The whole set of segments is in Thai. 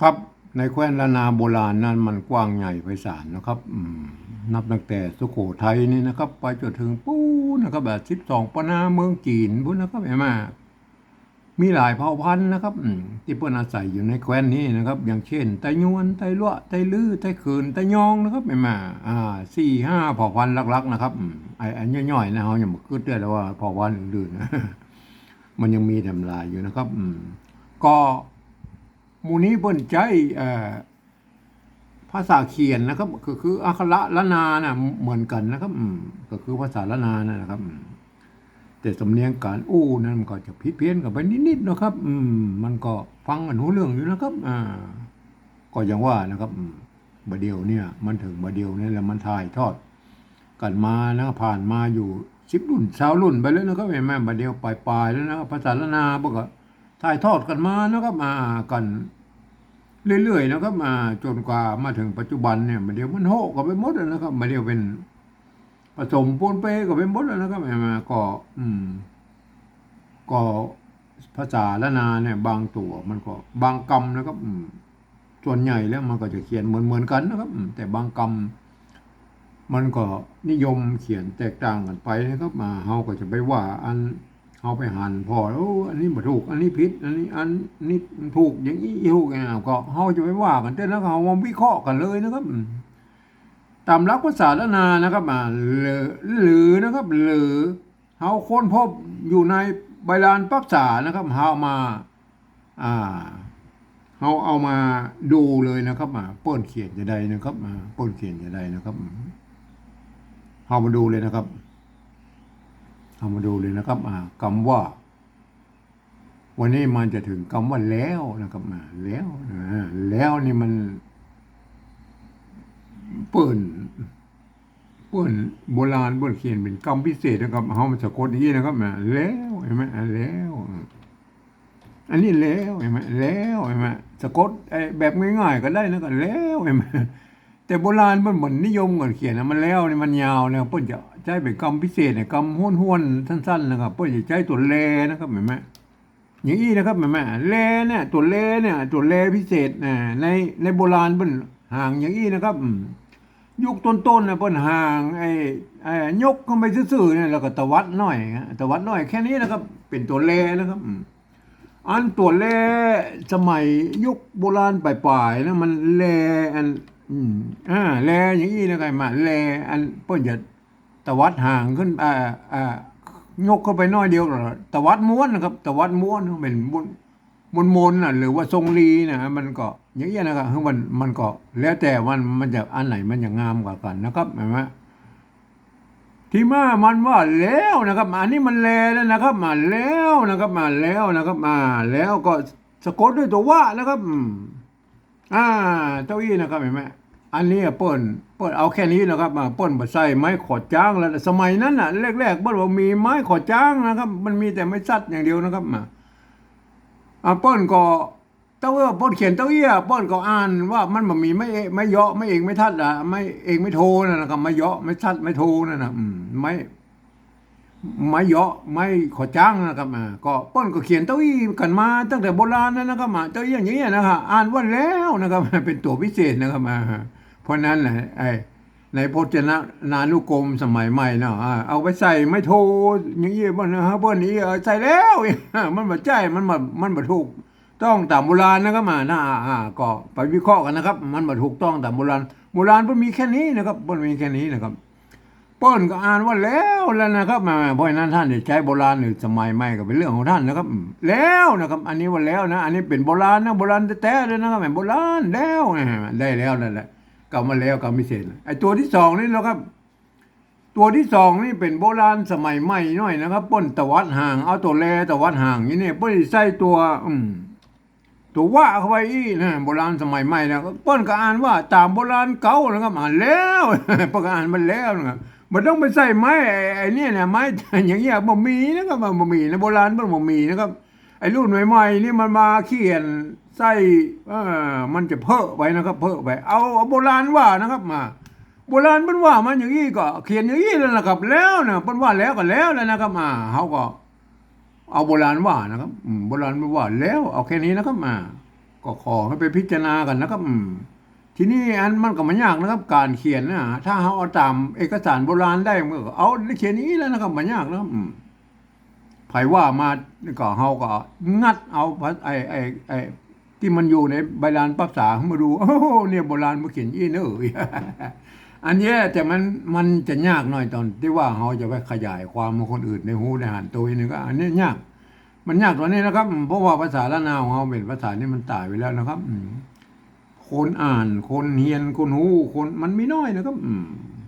ครับในแคว้นละนาโบราณนั้นมันกว้างใหญ่ไพศาลนะครับนับตั้งแต่สุโขทัยนี่นะครับ ไปจนถึงปูนนะครับแบบสิบสองปนาเมืองจีนพุนนะครับเห็นไหมมีหลายเผ่าพันธุ์นะครับที่เพิ่นอาศัยอยู่ในแคว้นนี้นะครับ อย่างเช่น ไตยวนไตลวไตลื้อไตเขินไตยองนะครับเห็นไหมอ่าสี่ห้าเผ่าพันธุ์ลักๆนะครับอืมไอ้อันย่อยๆนะเฮาอย่ามาคิดได้แล้วว่าเผ่าพันธุ์อื่นๆมันยังมีทำลายอยู่นะครับก็ มูนี้เปิ้นใจภาษาเขียนนะครับก็คืออักขระละนานะเหมือนกันนะครับก็คือภาษาละนานะครับ แต่สำเนียงการอู้นั้นมันก็จะผิดเพี้ยนกันไปนิดๆนะครับ อืม มันก็ฟังกันหูเรื่องอยู่นะครับ อ่า ก็อย่างว่านะครับบดเดียวเนี่ย มันถึงบดเดียวเนี่ยแล้วมันถ่ายทอด กันมานะผ่านมาอยู่สิบรุ่นสาวรุ่นไปแล้วนะครับแม่แม่บดเดียวปลายๆแล้วนะภาษาละนาพวกก็ถ่ายทอดกันมานะครับมากัน เรื่อยๆนะครับมาจนกว่ามาถึงปัจจุบันเนี่ยมาเดียวมันโหกก็ไปหมดแล้วนะครับมาเดียวเป็นผสมปนเปก็ไปหมดแล้วนะครับมาก็ อืม ก็ภาษาละนาเนี่ย บางตัว มันก็บางกรรมนะครับส่วนใหญ่แล้วมันก็จะเขียนเหมือนเหมือนๆกันนะครับแต่บางกรรมมันก็นิยมเขียนแตกต่างกันไปนะครับมาเฮาก็จะไปว่าอัน เฮาไปหันพอโอ้อันนี้บ่ถูก อันนี้ผิด อันนี้อันนี้ถูกอย่างนี้ถูกอย่างนี้ก็เฮาจะไปว่ากันแต่แล้วเฮามาวิเคราะห์กันเลยนะครับตามหลักภาษาละนานะครับมาหรือนะครับหรือเฮาค้นพบอยู่ในใบลานปักษานะครับเฮามาอ่าเขาเอามาดูเลยนะครับมาเปิ้นเขียนจะได้นะครับมาเปิ้นเขียนจะได้นะครับเอามาดูเลยนะครับ เอามาดูเลยนะครับอ่าคำว่า วันนี้มันจะถึงคำว่าแล้วนะครับมาแล้วนะแล้วนี่มันเปิ้นเปิ้นโบราณเปิ้นเขียนเป็นคำพิเศษนะครับเขามาสะกดอย่างนี้นะครับมาแล้วเห็นไหมอ่าแล้วอันนี้แล้วเห็นไหมแล้วเห็นไหมสะกดไอ้แบบง่ายๆก็ได้นะก็แล้วเห็นไหมแต่โบราณมันเหมือนนิยมก่อนเขียนนะมันแล้วนี่มันยาวเนี่ยเพิ่นจะ ใช้เป็นคำพิเศษเนี่ยคำห้วนๆสั้นๆนะครับเพิ่นจะใช้ตัวเลนะครับเห็นไหมอย่างนี้นะครับเห็นไหมเลเนี่ยตัวเลเนี่ยตัวเลพิเศษนะในในโบราณเพิ่นห่างอย่างนี้นะครับยุคต้นๆนะเพิ่นห่างไอ้ไอ้ยกเข้าไปซื่อๆเนี่ยแล้วก็ตวัดหน่อยฮะตวัดหน่อยแค่นี้นะครับ เป็นตัวเลนะครับอันตัวแลสมัยยุคโบราณปลายๆนะมันแลอันอ่าแลอย่างนี้นะครับมาแลอันเพิ่นจะ ตวัดห่างขึ้นอ่าอ่ายกเข้าไปน้อยเดียวก็ตวัดม้วนนะครับตวัดม้วนเป็นมนมนมนน่ะหรือว่าทรงลีนะมันก็อย่างนี้ยนะครับคือมันมันก็แล้วแต่มันมันจะอันไหนมันจะงามกว่ากันนะครับเห็นไหมที่มามันว่าแล้วนะครับอันนี้มันแล้วนะครับ มาแล้วนะครับ มาแล้วนะครับมาแล้วก็สะกดด้วยตัวว่านะครับอ่าเจ้าอี้นะครับเห็นไหม อันนี้ป้นเปิ้นเอาแค่นี้นะครับมาป้นมาใส่ไม้ขอดจ้างแล้วสมัยนั้นน่ะแรกๆป้นบอกมีไม้ขอดจ้างนะครับ มันมีแต่ไม้สัดอย่างเดียวนะครับมาอ่าเปิ้นก็เต้าเอ้อป้นเขียนเต้าเอี้ยป้นก็อ่านว่ามันบ่มีไม่เอไม่เยาะไม่เองไม่ทัดอะไม่เองไม่โทนั่นนะครับไม่เยาะไม่ทัดไม่โทนั่นน่ะไม่ไม้เยาะไม้ขอจ้างนะครับอ่าก็ป้นก็เขียนเต้าอี้กันมา ตั้งแต่โบราณแล้วนะครับอ่าเต้าอี้อย่างนี้นะครับอ่านว่าแล้วนะครับเป็นตัวพิเศษนะครับอ่า เพราะนั้นแหละไอ้ในพจนานานุกรมสมัยใหม่เนาะเอาไปใส่ไม่โทอย่างนี้บ้างนะบเปิ้นนี้ใส่แล้วมันบ่ใจมันบ่มันบ่ถูกต้องตามโบราณนะครับอ่านะอ่าก็ไปวิเคราะห์กันนะครับ มันบ่ถูกต้องตามโบราณโบราณเพิ่นมีแค่นี้นะครับเพิ่นมีแค่นี้นะครับเปิ้นก็อ่านว่าแล้วแล้วนะครับมาเพราะนั้นท่านจะใช้โบราณหรือสมัยใหม่ก็เป็นเรื่องของท่านนะครับ แล้วนะครับ อันนี้ว่าแล้วนะ อันนี้เป็นโบราณนะโบราณแท้ๆเลยนะครับโบราณแล้วได้แล้วนั่นแหละ กลับมาแล้วกลับมิเศษไอ้ตัวที่สองนี่แล้วครับ ตัวที่สองนี่เป็นโบราณสมัยใหม่หน่อยนะครับป้นตะวัดห่างเอาตัวแลตะวัดห่างนี่เนี่ยป้นใส่ตัว อืมตัวว่าเข้าไปอีนะโบราณสมัยใหม่นะป้นก็อ่านว่าตามโบราณเก่านะครับอ่านแล้วปิ้นก็อ่านมันแล้วนะครับมันต้องไปใส่ไม้ไอ้ไอ้เนี่ยเนี่ยไม้อย่างเงี้ยบ่มีนะครับบ่มีนะโบราณเป็นบ่มีนะครับไอ้รุ่นใหม่ๆนี่มันมาเขียน ใส่มันจะเพ้อไว้นะครับเพ้อไปเอาโบราณว่านะครับมา โบราณเปิ้นว่ามันอย่างนี้ก็เขียนอย่างนี้แล้วนะครับ แล้วนะเปิ้นว่าแล้วก็แล้วแล้วนะครับมาเฮาก็ เอาโบราณว่านะครับโบราณว่าแล้วเอาแค่นี้นะครับมา ก็ขอให้ไปพิจารณากันนะครับอืมทีนี้อันมันก็มันยากนะครับ การเขียนนะถ้าเขาเอาตามเอกสารโบราณได้มันก็เอาเขียนนี้แล้วนะครับมันยากนะครับอืมไผว่ามาก็เฮาก็งัดเอาไอ้ไอ้ไอ้ ที่มันอยู่ในใบลานปักษามาดูโอ้โหเนี่ยโบราณมาเขียนยี่เนอะอันนี้แต่มันมันจะยากหน่อยตอนที่ว่าเขาจะไปขยายความมาคนอื่นในหูในหันตัวนึงก็อันนี้ยาก มันยากตัวนี้นะครับ เพราะว่าภาษาละนาวของเขาเป็นภาษานี่มันตายไปแล้วนะครับคนอ่านคนเฮียนคนหูคนมันไม่น้อยนะครับ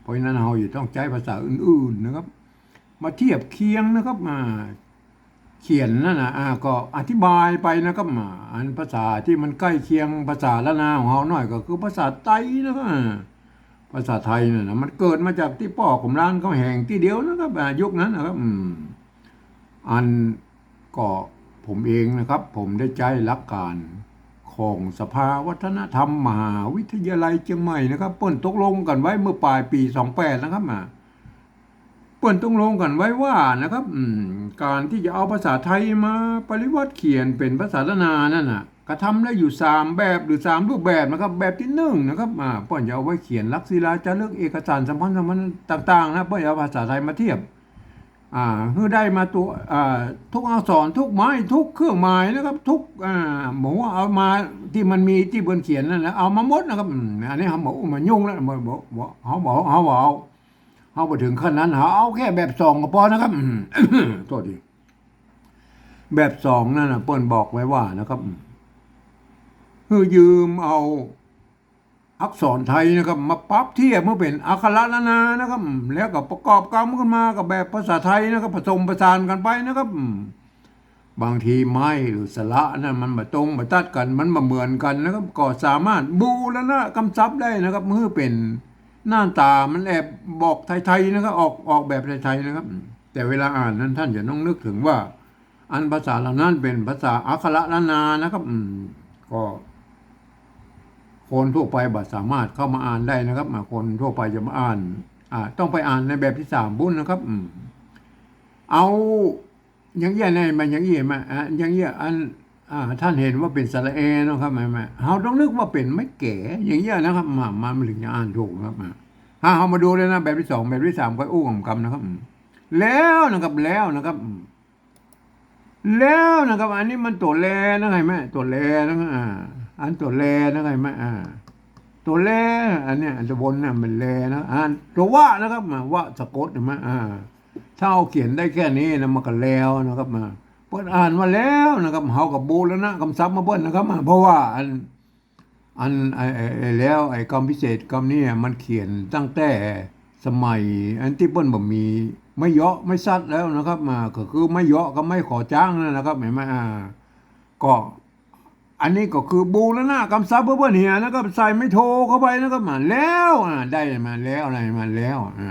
เพราะฉะนั้นเราอยู่ต้องใช้ภาษาอื่น ๆนะครับ มาเทียบเคียงนะครับมา เขียนนั่นนะอ่าก็อธิบายไปนะครับอ่าอันภาษาที่มันใกล้เคียงภาษาละนาของเขาหน่อยก็คือภาษาไทยนะครับภาษาไทยเนี่ยนะมันเกิดมาจากที่พ่อของร้านเขาแห่งที่เดียวนะครับยุคนั้นนะครับอืมอันก็ผมเองนะครับ ผมได้ใจหลักการของสภาวัฒนธรรมมหาวิทยาลัยเชียงใหม่นะครับเปิ้นตกลงกันไว้เมื่อปลายปี 28 นะครับอ่า เปิ้นต้องลงกันไว้ว่านะครับอการที่จะเอาภาษาไทยมาปริวัติเขียนเป็นภาษาละนานั่นน่ะกระทำได้อยู่สามแบบหรือสามรูปแบบนะครับ แบบที่หนึ่งนะครับอ่าเปิ้นจะเอาไว้เขียนลักษิลาจารึกเอกสารสัมพันธ์สัมพันต่างๆนะเปิ้นเอาภาษาไทยมาเทียบอ่าเพื่อได้มาตัวอ่าทุกอักษรทุกไม้ทุกเครื่องหมายนะครับ ทุกอ่าบอกว่าเอามาที่มันมีที่เปิ้นเขียนนั่นแหละเอามาหมดนะครับอันนี้เขาบอกมันยุ่งแล้วบอกบอกเขาบอกเขาบอก เอาไปถึงขั้นนั้นเอาแค่แบบสองก็พอนะครับโทษทีแบบสองนั่นนะเปิ้นบอกไว้ว่านะครับคือยืมเอาอักษรไทยนะครับมาปรับเทียบเมื่อเป็นอักขระละนานะครับ แล้วก็ประกอบกรรมขึ้นมากับแบบภาษาไทยนะครับผสมผสานกันไปนะครับ บางทีไม้หรือสระนั่นมันมาตรงมาตัดกันมันมาเหมือนกันนะครับก็สามารถบูรณะกำซับได้นะครับเมื่อเป็น หน้าตามันแอบบอกไทยๆนะครับออกออกแบบไทยๆนะครับ แต่เวลาอ่านนั้นท่านจะต้องนึกถึงว่า อันภาษาเหล่านั้นเป็นภาษาอักขระละนานะครับอืมก็คนทั่วไปบัสามารถเข้ามาอ่านได้นะครับคนทั่วไปจะมาอ่านอ่าต้องไปอ่านในแบบที่สามบุญนะครับอืมเอาอย่างเงี้ยในมันอย่างเงี้ยมาอะอย่างเงี้ยอัน อ่าท่านเห็นว่าเป็นสระเอนะครับแม่แม่เราต้องนึกว่าเป็นไม่แก่อย่างเงี้ยนะครับมามาถึงจะอ่านถูกนะครับมาถ้าเรามาดูเลยนะแบบที่สองแบบที่สามก็อู้กับคำนะครับ แล้วนะครับแล้วนะครับ แล้วนะครับ อันนี้มันตัวแลนะไงแม่ตัวแลนะครับอ่าอันตัวแลนะไงแม่อ่า ตัวแลอันเนี้ยอันตัวบนน่ะมันแลนะอ่านตัวว่านะครับมาว่าสะกดนไหมอ่าถ้าเอาเขียนได้แค่นี้นะมันก็แล้วนะครับมา เปิ้นอ่านมาแล้วนะครับเฮากับบูแล้วนะคำศัพท์มาเปิ้นนะครับมาเพราะว่าอันอันไอ้แล้วไอ้คำพิเศษคำนี้มันเขียนตั้งแต่สมัย อันที่เปิ้นบ่มีไม่เยาะไม่ซัดแล้วนะครับมาก็คือไม่เยาะก็ไม่ขอจ้างนั่นนะครับเห็นไหมอ่าก็อันนี้ก็คือบูแล้วนะคำศัพท์เพื่อนเหียนะครับใส่ไม่โทรเข้าไปนะครับมาแล้วอ่าได้มาแล้วอะไรมาแล้วอ่า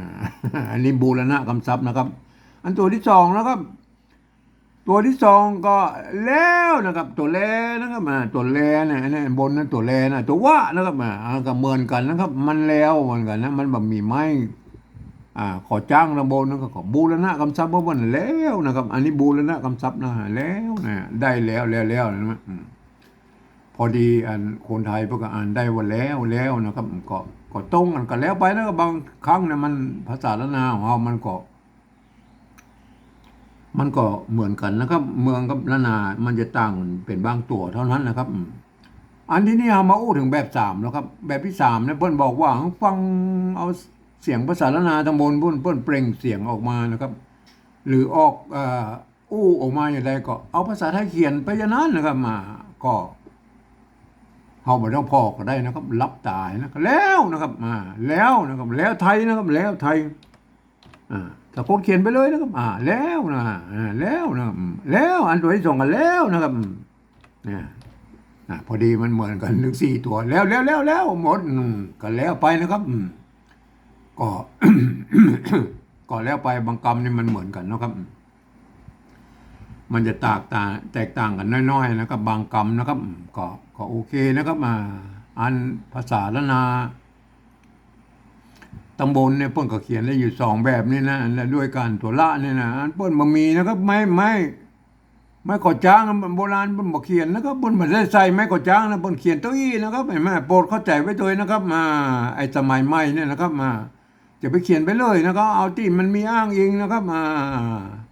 อันนี้บูรณะคำศัพท์นะครับ อันตัวที่สองนะครับ ตัวที่สองก็แล้วนะครับตัวแลนะครับมาตัวแลนะนนี้บนนั้นตัวแลนะตัวว่านะครับมาก็เหมือนกันนะครับ มันแล้วเหมือนกันนะมันแบบมีไม้อ่าขอจ้างระบนนะก็ขอบูรณะคำศัพท์ว่ามันแล้วนะครับ อันนี้บูรณะคำศัพท์นะแล้วนะได้แล้วแล้วแล้วนะพอดีอันคนไทยพวกก็อ่านได้ว่าแล้วแล้วนะครับก็ก็ตรงกันกันแล้วไปนะก็บางครั้งเนี่ยมันภาษาละนาของเรามันก็ มันก็เหมือนกันนะครับ เมืองกับละนา มันจะต่างกันเป็นบางตัวเท่านั้นนะครับ อันที่นี่เอามาอู้ถึงแบบสามแล้วครับ แบบที่สามเนี่ยเพิ่นบอกว่าฟังเอาเสียงภาษาละนาทางบนเพิ่นเพิ่นเปล่งเสียงออกมานะครับ หรือออกอู้ออกมาอย่างไรก็ เอาภาษาไทยเขียนไปยานั้นนะครับมาก็เฮาบ่ต้องพอก็ได้นะครับ รับตายนะครับแล้วนะครับอ่าแล้วนะครับ แล้วไทยนะครับ แล้วไทยอ่า ตะโกนเขียนไปเลยนะครับ อ่า แล้วนะอ่าแล้วนะแล้วอันตัวที่สองกันแล้วนะครับเนี่ยพอดีมันเหมือนกันถึงสี่ตัว แล้วแล้วแล้วแล้วหมดก็แล้วไปนะครับก็ก็แล้วไปบางกรรมนี่มันเหมือนกันนะครับ มันจะแตกต่างแตกต่างกันน้อยๆนะครับ บางกรรมนะครับ ก็ก็โอเคนะครับมาอันภาษาละนา ตำบลเนี่ยเปิ้นก็เขียนได้อยู่สองแบบนี่นะและด้วยกันตัวละเนี่ยนะอันเปิ้นบ่มีนะครับไม่ไม่ไม้ก่อจ้างโบราณบนบ่เขียนนะครับบนบ่ได้ใส่ไม้ก่อจ้างนะบนเขียนเก้าอี้นะครับไอ้แม่โปรดเข้าใจไว้ด้วยนะครับมาไอ้สมัยใหม่เนี่ยนะครับมาจะไปเขียนไปเลยนะครับเอาที่มันมีอ้างอิงนะครับมา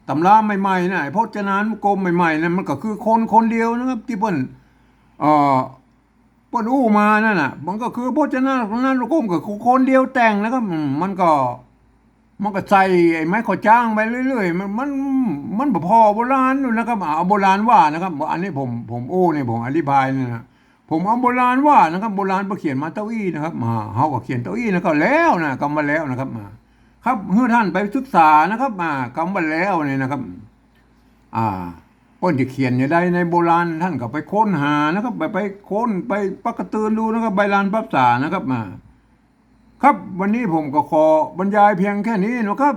ตำราใหม่ๆนะพจนานุกรมใหม่ๆนั่นมันก็คือคนคนเดียวนะครับที่เพิ่นเอ่อ เพิ่นอู้มานั่นน่ะ มันก็คือพจนานุกรมก็คือคนเดียวแต่งนะครับอืมมันก็ มันก็ใส่ไอ้ไม้ขอจ้างไปเรื่อยๆ มันมันมันพอโบราณอยู่นะครับเอาโบราณว่านะครับ อันนี้ผมผมโอ้เนี่ยผมอธิบายเนี่ยนะผมเอาโบราณว่านะครับโบราณมาเขียนมาเต้าอี้นะครับมาเฮาก็เขียนเต้าอี้นะก็แล้วนะกำมาแล้วนะครับมา ครับเพื่อท่านไปศึกษานะครับมากำมาแล้วเนี่ยนะครับ อ่า ป้นจะเขียนอย่างใดในโบราณท่านก็ไปค้นหานะครับ ไปไปค้นไปปักกระตือนดูนะครับใบลานปับษานะครับมา ครับวันนี้ผมก็ขอบรรยายเพียงแค่นี้นะครับ